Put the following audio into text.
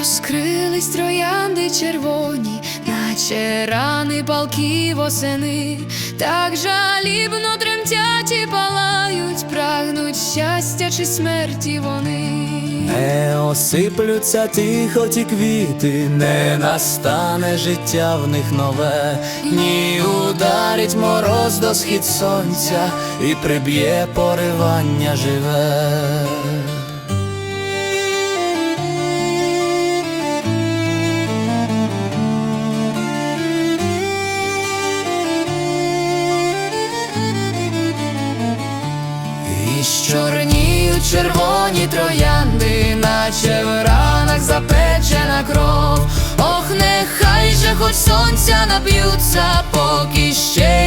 Розкрились троянди червоні, наче рани палки восени, так жалібно тремтять і палають, прагнуть щастя чи смерті вони. Не осиплються тихо ті квіти, не настане життя в них нове, ні ударить мороз до схід сонця і приб'є поривання живе. І чорніють червоні троянди, наче в ранах запечена кров. Ох, нехай же хоч сонця нап'ються, поки ще